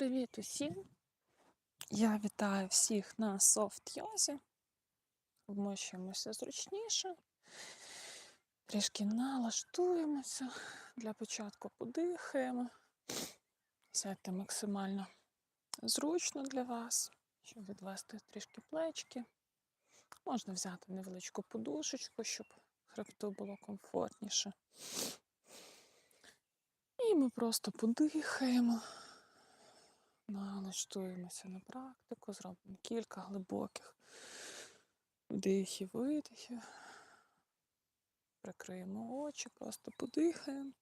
Привіт усім! Я вітаю всіх на софт йозі. Вмощуємося зручніше, трішки налаштуємося. Для початку подихаємо. Сядьте максимально зручно для вас, щоб відвести трішки плечки. Можна взяти невеличку подушечку, щоб хребту було комфортніше. І ми просто подихаємо. Налаштуємося на практику, зробимо кілька глибоких вдихів, видихів. Прикриємо очі, просто подихаємо.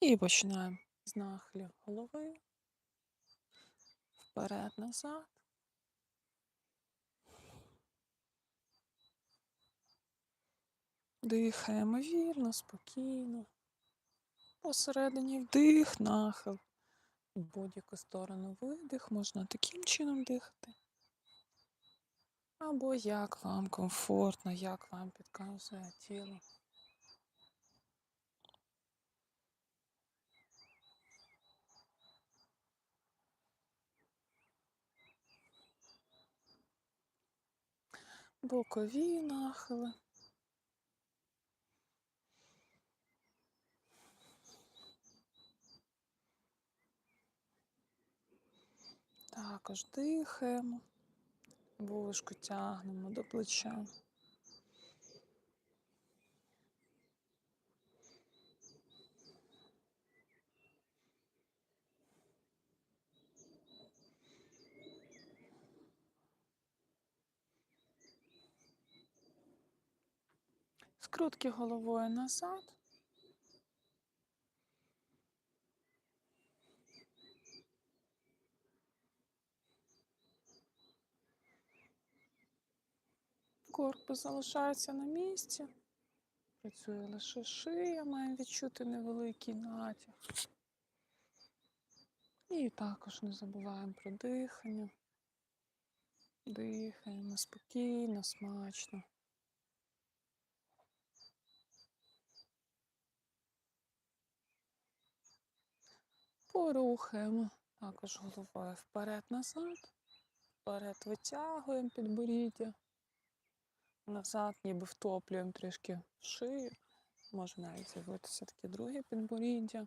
І починаємо з нахилів голови. Вперед-назад. Дихаємо вільно, спокійно. Посередині вдих, нахил. В будь-яку сторону видих. Можна таким чином дихати. Або як вам комфортно, як вам підказує тіло. Бокові нахили. Також дихаємо, вушку тягнемо до плеча. Скрутки головою назад. Корпус залишається на місці. Працює лише шия, має відчути невеликий натяг. І також не забуваємо про дихання. Дихаємо спокійно, смачно. Порухаємо також головою вперед-назад. Вперед витягуємо підборіддя. Назад ніби втоплюємо трішки шию. Може навіть з'явитися таке друге підборіддя.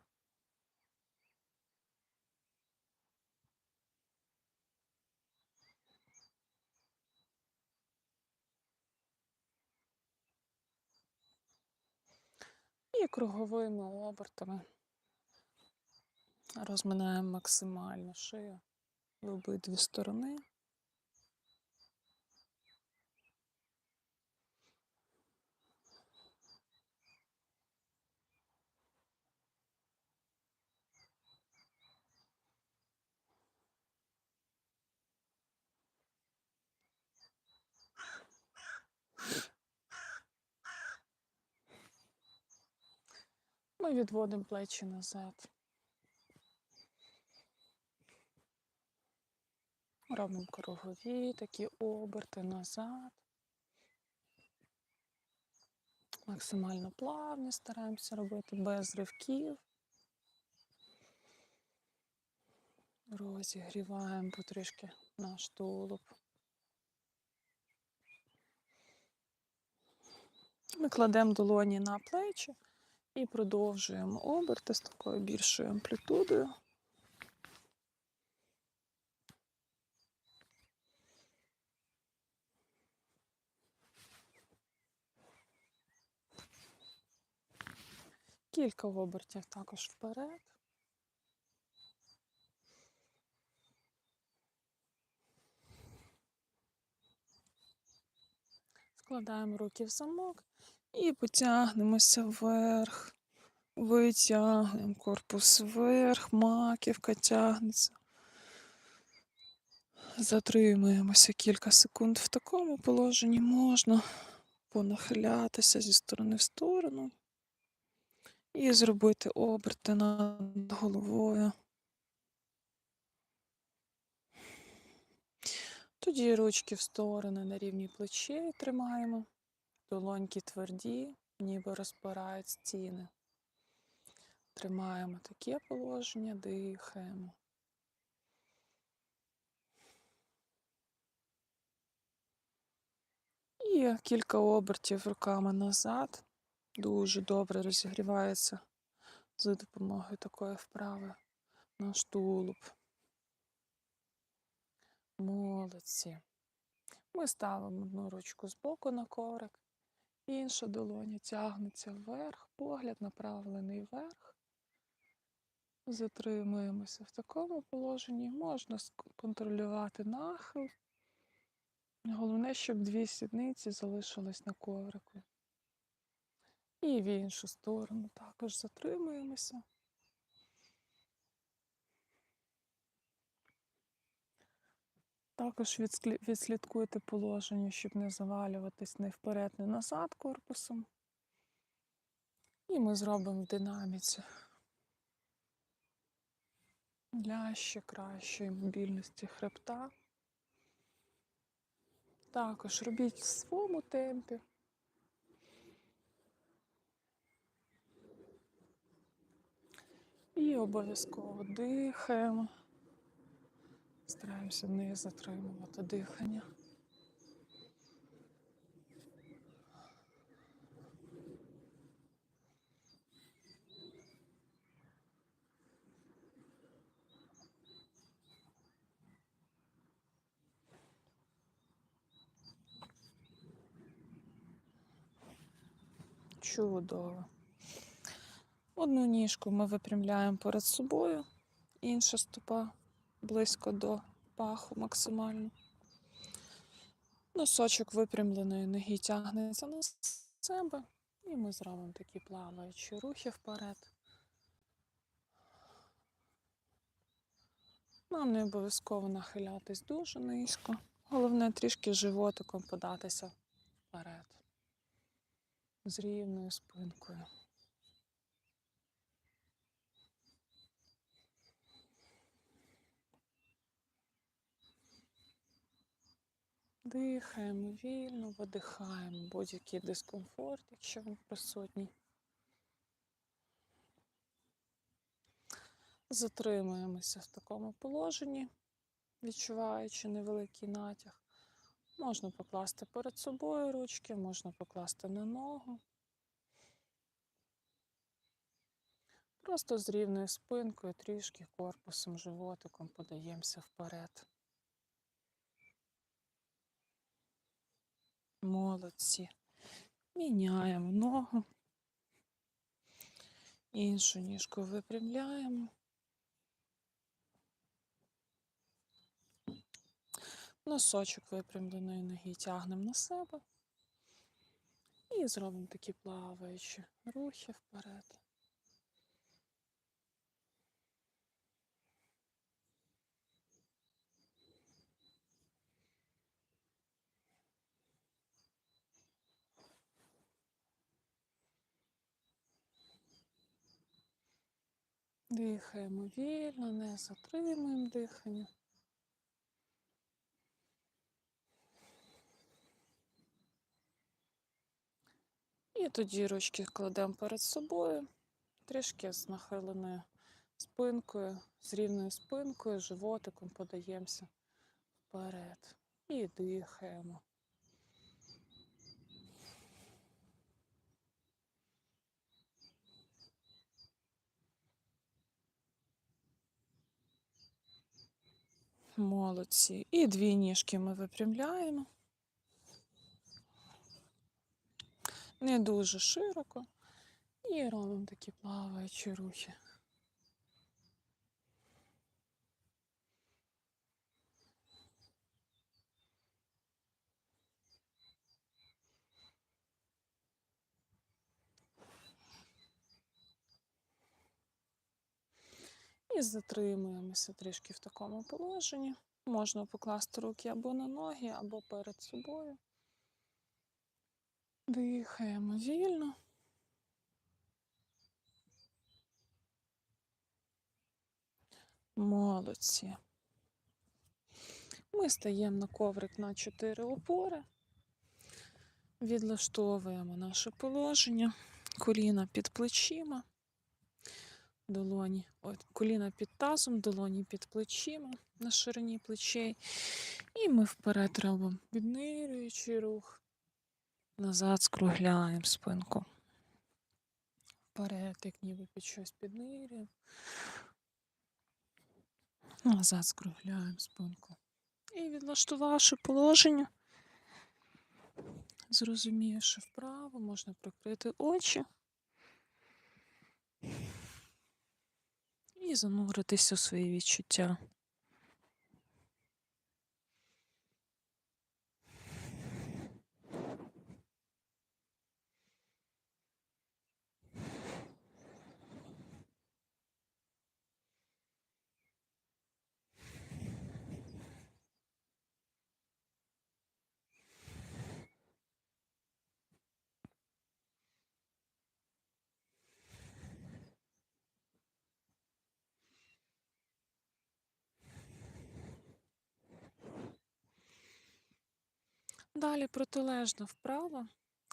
І круговими обертами розминаємо максимально шию в обидві сторони. Ми відводимо плечі назад. Робимо кругові такі оберти назад. Максимально плавні стараємося робити без ривків. Розігріваємо потрішки наш тулуб. Ми кладемо долоні на плечі і продовжуємо оберти з такою більшою амплітудою. Кілька обертів також вперед. Складаємо руки в замок і потягнемося вверх. Витягуємо корпус вверх, маківка тягнеться. Затримуємося кілька секунд в такому положенні. Можна понахилятися зі сторони в сторону і зробити оберти над головою. Тоді ручки в сторони на рівні плечей тримаємо. Долоньки тверді, ніби розпирають стіни. Тримаємо таке положення, дихаємо. І кілька обертів руками назад. Дуже добре розігрівається за допомогою такої вправи наш тулуб. Молодці. Ми ставимо одну ручку збоку на коврик, інша долоня тягнеться вверх, погляд направлений вверх. Затримуємося в такому положенні. Можна контролювати нахил. Головне, щоб дві сідниці залишились на коврику. І в іншу сторону також затримуємося. Також відслідкуйте положення, щоб не завалюватись не вперед, не назад корпусом. І ми зробимо в динаміці для ще кращої мобільності хребта. Також робіть в своєму темпі. І обов'язково дихаємо. Стараємося не затримувати дихання. Чудово. Одну ніжку ми випрямляємо перед собою, інша стопа близько до паху максимально. Носочок випрямленої ноги тягнеться на себе, і ми зробимо такі плаваючі рухи вперед. Нам не обов'язково нахилятись дуже низько. Головне трішки животиком податися вперед. З рівною спинкою. Дихаємо вільно, видихаємо будь-який дискомфорт, якщо він присутній. Затримуємося в такому положенні, відчуваючи невеликий натяг. Можна покласти перед собою ручки, можна покласти на ногу. Просто з рівною спинкою, трішки корпусом, животиком подаємося вперед. Молодці. Міняємо ногу. Іншу ніжку випрямляємо. Носочок випрямленої ноги тягнемо на себе. І зробимо такі плаваючі рухи вперед. Дихаємо вільно, не затримуємо дихання. І тоді ручки кладемо перед собою, трішки з нахиленою спинкою, з рівною спинкою, животиком подаємося вперед. І дихаємо. Молодці. І дві ніжки ми випрямляємо. Не дуже широко. І робимо такі плаваючі рухи. І затримуємося трішки в такому положенні. Можна покласти руки або на ноги, або перед собою. Дихаємо вільно. Молодці. Ми стаємо на коврик на 4 опори, відлаштовуємо наше положення, коліна під плечима, долоні, от, коліна під тазом, долоні під плечима на ширині плечей. І ми вперед робимо віднирюючий рух. Назад скругляємо спинку. Вперед, як ніби під щось піднирюємо. Назад скругляємо спинку. І відлаштувавши положення, зрозумівши вправо, можна прикрити очі і зануритися у свої відчуття. Далі протилежно вправо.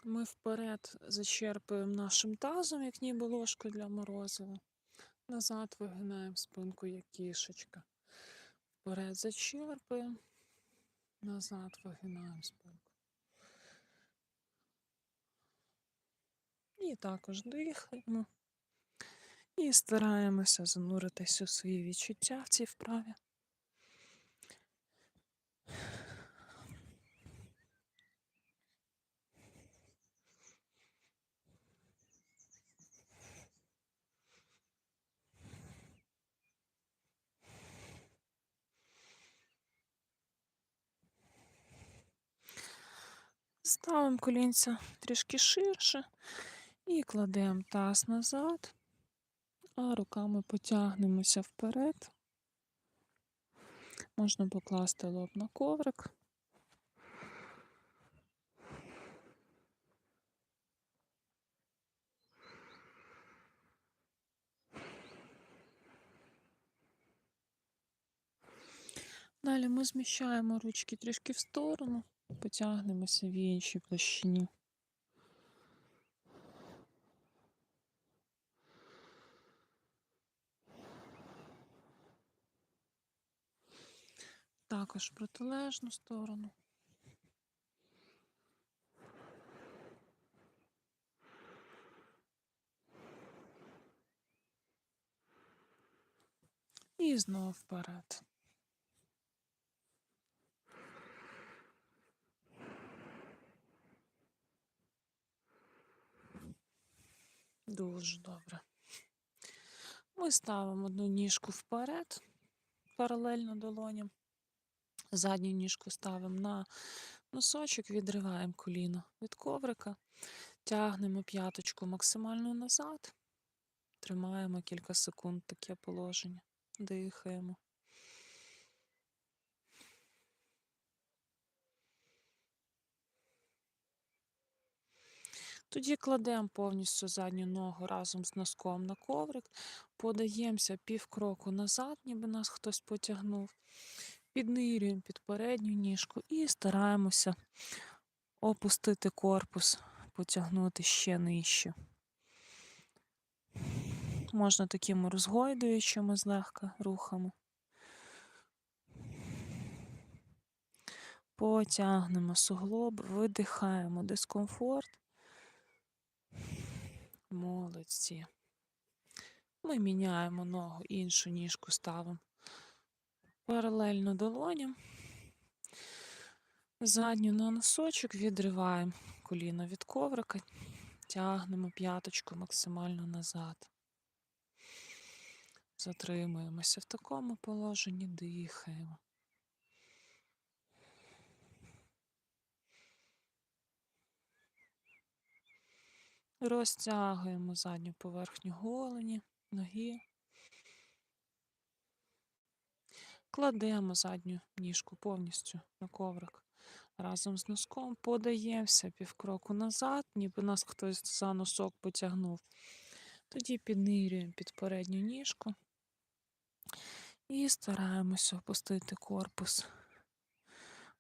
Ми вперед зачерпуємо нашим тазом, як ніби ложку для морозива. Назад вигинаємо спинку, як кішечка. Вперед зачерпуємо, назад вигинаємо спинку. І також дихаємо. І стараємося зануритися у свої відчуття в цій вправі. Ставимо колінця трішки ширше і кладемо таз назад, а руками потягнемося вперед. Можна покласти лоб на коврик. Далі ми зміщаємо ручки трішки в сторону, потягнемося в іншій площині. Також в протилежну сторону. І знову вперед. Дуже добре. Ми ставимо одну ніжку вперед, паралельно долоням. Задню ніжку ставимо на носочок, відриваємо коліно від коврика, тягнемо п'яточку максимально назад, тримаємо кілька секунд таке положення, дихаємо. Тоді кладемо повністю задню ногу разом з носком на коврик, подаємося півкроку назад, ніби нас хтось потягнув, піднирюємо під передню ніжку і стараємося опустити корпус, потягнути ще нижче. Можна такими розгойдуючими злегка рухами. Потягнемо суглоб, видихаємо дискомфорт. Молодці. Ми міняємо ногу, іншу ніжку ставимо паралельно долоням. Задню на носочок відриваємо коліно від коврика, тягнемо п'яточку максимально назад. Затримуємося в такому положенні, дихаємо. Розтягуємо задню поверхню голені, ноги. Кладемо задню ніжку повністю на коврик. Разом з носком подаємося півкроку назад, ніби нас хтось за носок потягнув. Тоді піднирюємо під передню ніжку і стараємося опустити корпус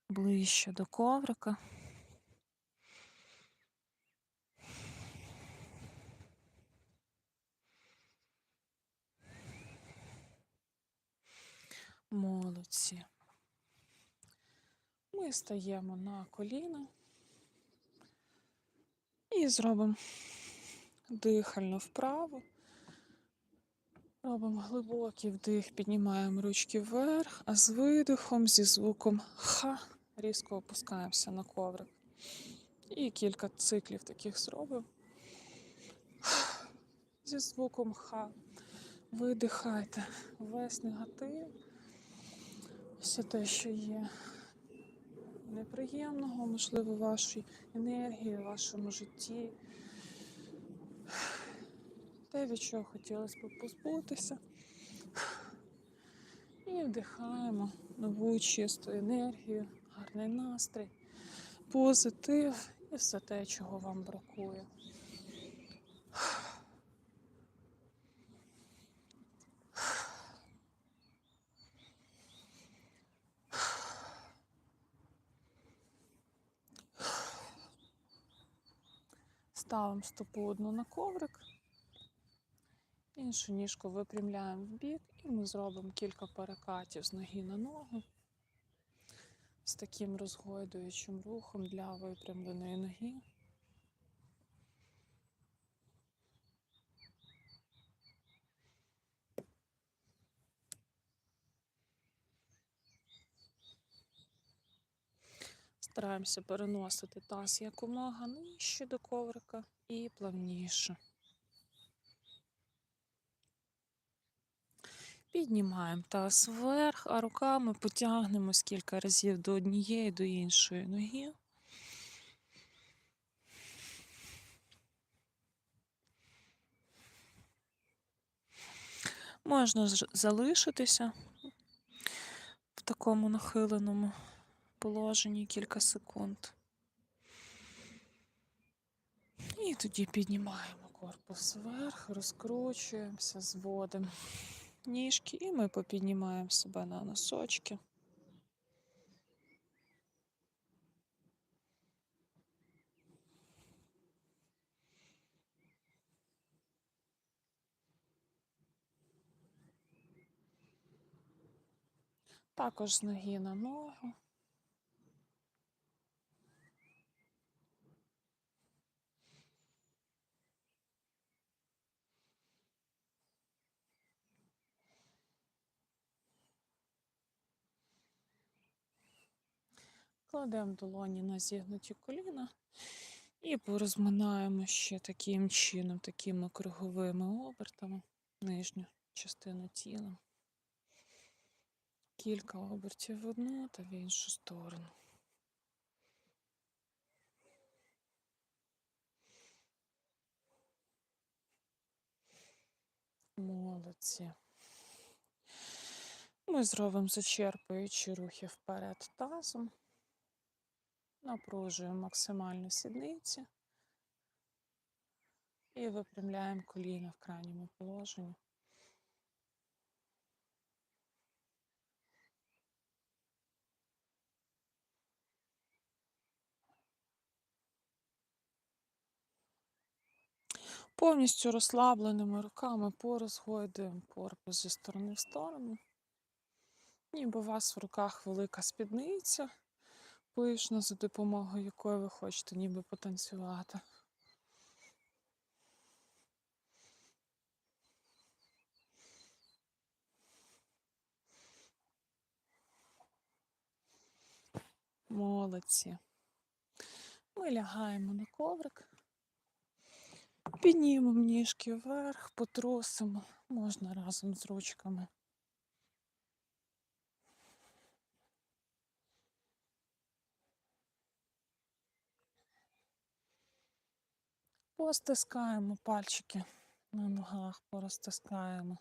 ближче до коврика. Молодці. Ми стаємо на коліна і зробимо дихальну вправу. Робимо глибокий вдих, піднімаємо ручки вверх, а з видихом зі звуком ха різко опускаємося на коврик. І кілька циклів таких зробимо. Зі звуком ха. Видихайте весь негатив, все те, що є неприємного, можливо, вашій енергії, вашому житті. Те, від чого хотілося б позбутися. І вдихаємо нову чисту енергію, гарний настрій, позитив і все те, чого вам бракує. Ставимо стопу одну на коврик, іншу ніжку випрямляємо в бік і ми зробимо кілька перекатів з ноги на ногу з таким розгойдуючим рухом для випрямленої ноги. Стараємося переносити таз якомога нижче до коврика і плавніше. Піднімаємо таз вверх, а руками потягнемось кілька разів до однієї, до іншої ноги. Можна залишитися в такому нахиленому положенні кілька секунд. І тоді піднімаємо корпус вверх, розкручуємося, зводимо ніжки, і ми попіднімаємо себе на носочки. Також з ноги на ногу. Кладемо долоні на зігнуті коліна і порозминаємо ще таким чином, такими круговими обертами нижню частину тіла. Кілька обертів в одну та в іншу сторону. Молодці. Ми зробимо зачерпуючі рухи вперед тазом. Напружуємо максимально сідниці і випрямляємо коліна в крайньому положенні. Повністю розслабленими руками порозгойдуємо корпус зі сторони в сторону. Ніби у вас в руках велика спідниця, пишна, за допомогою якої ви хочете ніби потанцювати. Молодці. Ми лягаємо на коврик, піднімемо ніжки вверх, потрусимо, можна разом з ручками. Постискаємо пальчики на ногах, порозтискаємо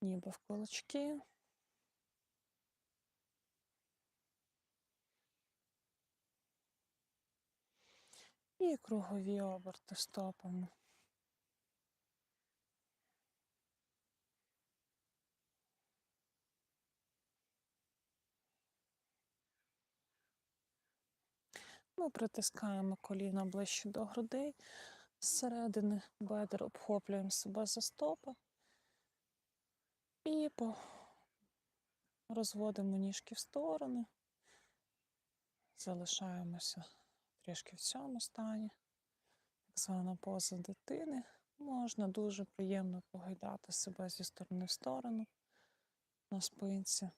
ніби в кулачки. І кругові оберти стопами. Ми притискаємо коліна ближче до грудей, зсередини бедер обхоплюємо себе за стопи і по... розводимо ніжки в сторони, залишаємося трішки в цьому стані, так звана поза дитини. Можна дуже приємно погойдати себе зі сторони в сторону на спинці.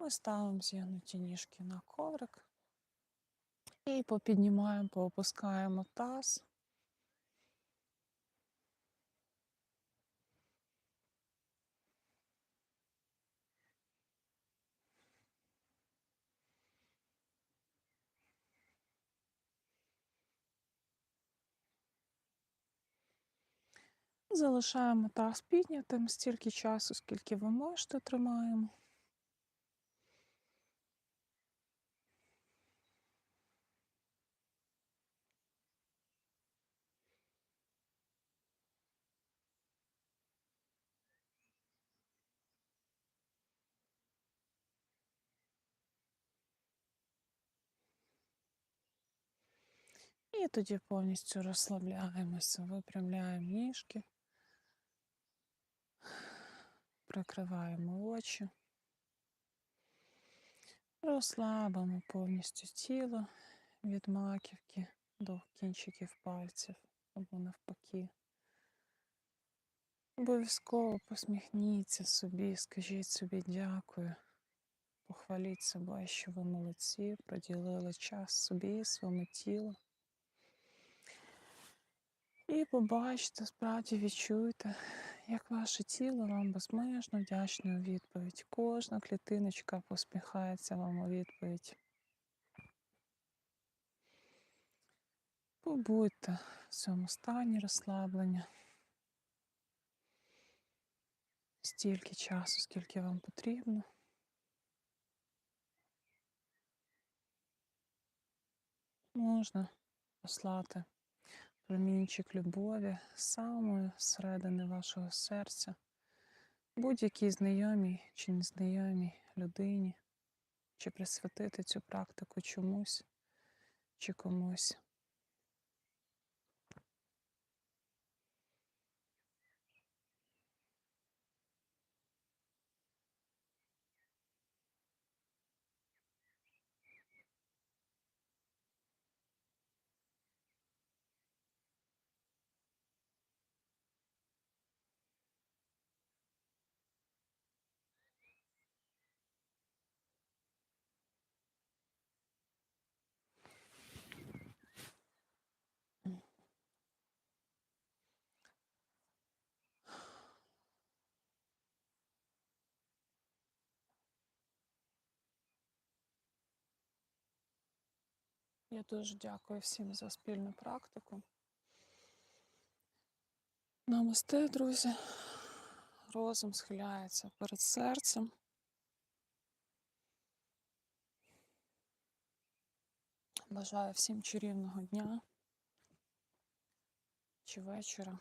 Ми ставимо зігнуті ніжки на коврик і попіднімаємо, поопускаємо таз. Залишаємо таз піднятим стільки часу, скільки ви можете, тримаємо. Тоді повністю розслабляємося, випрямляємо ніжки, прикриваємо очі, розслабимо повністю тіло від маківки до кінчиків пальців або навпаки. Обов'язково посміхніться собі, скажіть собі дякую. Похваліть себе, що ви молодці, приділили час собі, своєму тілу. І побачите, справді відчуйте, як ваше тіло вам безмежно вдячне у відповідь. Кожна клітиночка посміхається вам у відповідь. Побудьте в цьому стані розслаблення. Стільки часу, скільки вам потрібно. Можна послати промінчик любові з самої середини вашого серця, будь-якій знайомій чи незнайомій людині, чи присвятити цю практику чомусь чи комусь. Я дуже дякую всім за спільну практику. Намасте, друзі. Розум схиляється перед серцем. Бажаю всім чарівного дня чи вечора.